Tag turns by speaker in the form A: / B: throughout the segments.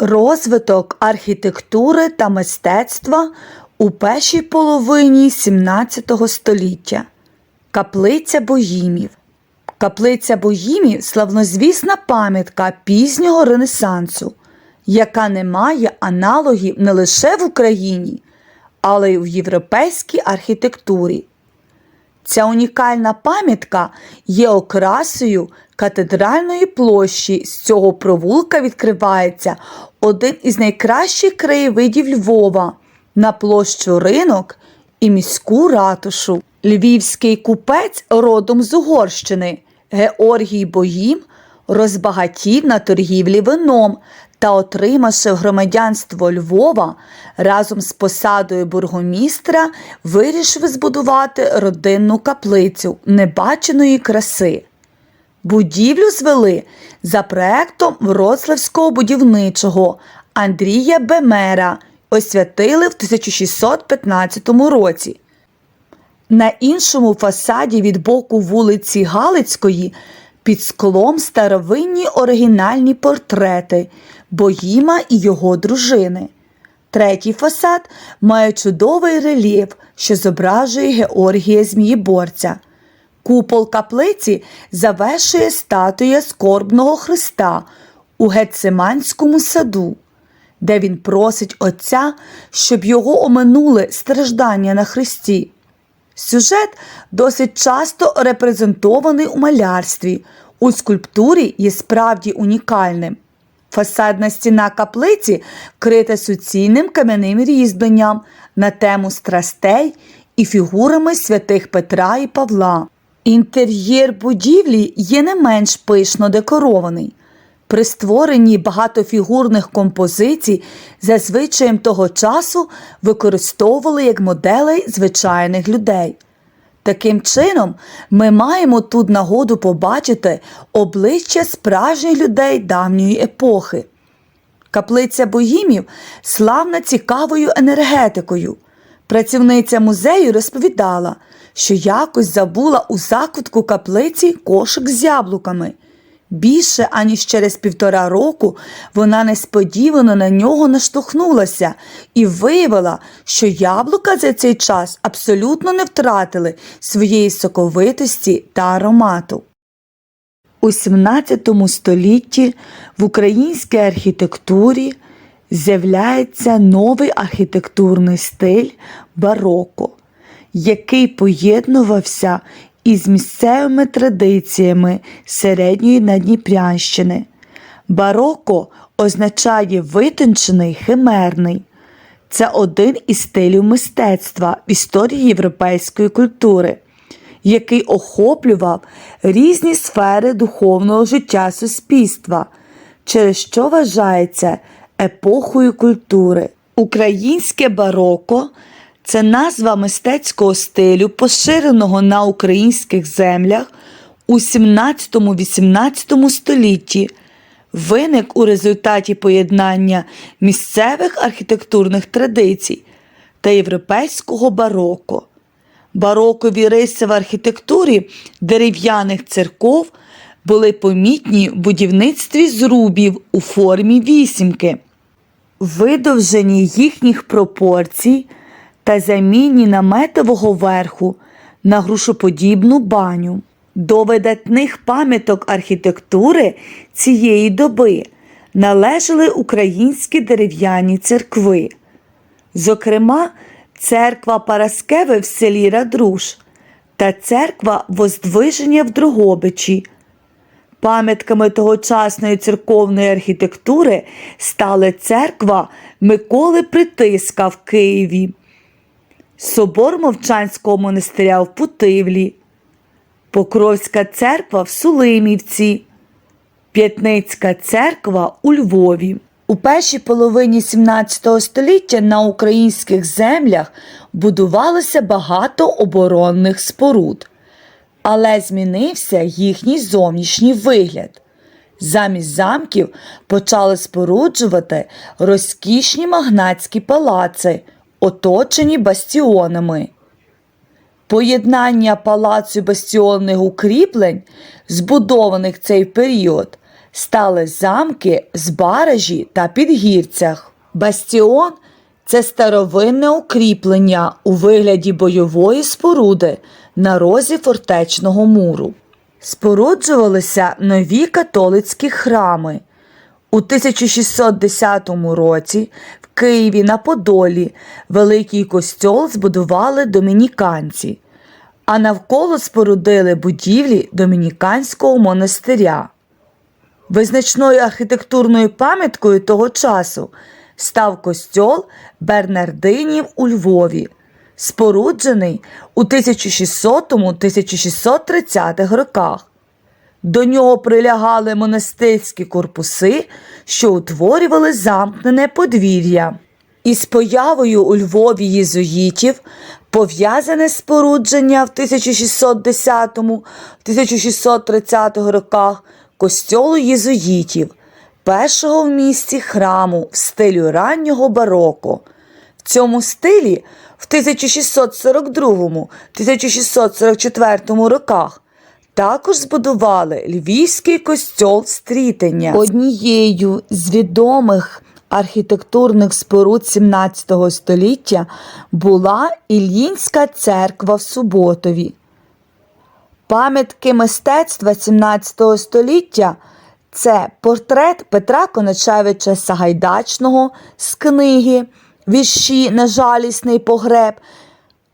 A: Розвиток архітектури та мистецтва у першій половині XVII століття. Каплиця Богімів. Каплиця Богімів славнозвісна пам'ятка пізнього Ренесансу, яка не має аналогів не лише в Україні, але й в європейській архітектурі. Ця унікальна пам'ятка є окрасою катедральної площі. З цього провулка відкривається один із найкращих краєвидів Львова на площу ринок і міську ратушу. Львівський купець родом з Угорщини Георгій Боїм розбагатів на торгівлі вином та, отримавши громадянство Львова, разом з посадою бургомістра вирішив збудувати родинну каплицю небаченої краси. Будівлю звели за проектом Вроцлавського будівничого Андрія Бемера, освятили в 1615 році. На іншому фасаді від боку вулиці Галицької під склом старовинні оригінальні портрети Боїма і його дружини. Третій фасад має чудовий рельєф, що зображує Георгія Змієборця. Купол каплиці завершує статуя скорбного Христа у Гециманському саду, де він просить Отця, щоб його оминули страждання на Христі. Сюжет досить часто репрезентований у малярстві, у скульптурі є справді унікальним. Фасадна стіна каплиці вкрита суцільним кам'яним різьбленням на тему страстей і фігурами святих Петра і Павла. Інтер'єр будівлі є не менш пишно декорований. При створенні багатофігурних композицій за звичаєм того часу використовували як моделей звичайних людей. Таким чином, ми маємо тут нагоду побачити обличчя справжніх людей давньої епохи. Каплиця Богімів славна цікавою енергетикою. Працівниця музею розповідала, що якось забула у закутку каплиці кошик з яблуками. Більше аніж через півтора року вона несподівано на нього наштовхнулася і виявила, що яблука за цей час абсолютно не втратили своєї соковитості та аромату. У 17 столітті в українській архітектурі з'являється новий архітектурний стиль бароко, який поєднувався із місцевими традиціями середньої Надніпрянщини. Бароко означає витончений химерний. Це один із стилів мистецтва в історії європейської культури, який охоплював різні сфери духовного життя суспільства, через що вважається епохою культури. Українське бароко це назва мистецького стилю, поширеного на українських землях у 17-18 столітті, виник у результаті поєднання місцевих архітектурних традицій та європейського бароко. Барокові риси в архітектурі дерев'яних церков були помітні в будівництві зрубів у формі вісімки, видовженні їхніх пропорцій та заміні наметового верху на грушоподібну баню. До видатних пам'яток архітектури цієї доби належали українські дерев'яні церкви. Зокрема, церква Параскеви в селі Радруш та церква Воздвиження в Дрогобичі. Пам'ятками тогочасної церковної архітектури стали церква Миколи Притиска в Києві, Собор Мовчанського монастиря в Путивлі, Покровська церква в Сулимівці, П'ятницька церква у Львові. У першій половині 17 століття на українських землях будувалося багато оборонних споруд, але змінився їхній зовнішній вигляд. Замість замків почали споруджувати розкішні магнатські палаци, оточені бастіонами. Поєднання палацу бастіонних укріплень, збудованих цей період, стали замки з баражі та підгірцях. Бастіон це старовинне укріплення у вигляді бойової споруди на розі фортечного муру. Споруджувалися нові католицькі храми. У 1610 році в Києві на Подолі великий костьол збудували домініканці, а навколо спорудили будівлі домініканського монастиря. Визначною архітектурною пам'яткою того часу став костьол Бернардинів у Львові, споруджений у 1600-1630 роках. До нього прилягали монастирські корпуси, що утворювали замкнене подвір'я. Із появою у Львові єзуїтів пов'язане спорудження в 1610-1630 роках костьолу єзуїтів, першого в місті храму в стилю раннього бароко. Цьому стилі в 1642-1644 роках також збудували Львівський костьол Стрітення. Однією з відомих архітектурних споруд 17 століття була Іллінська церква в Суботові. Пам'ятки мистецтва 17 століття це портрет Петра Коночевича Сагайдачного з книги Вірші на жалісний погреб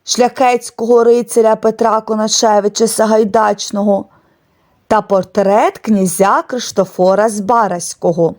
A: шляхетського рицаря Петра Конашевича Сагайдачного та портрет князя Криштофора Збаразького.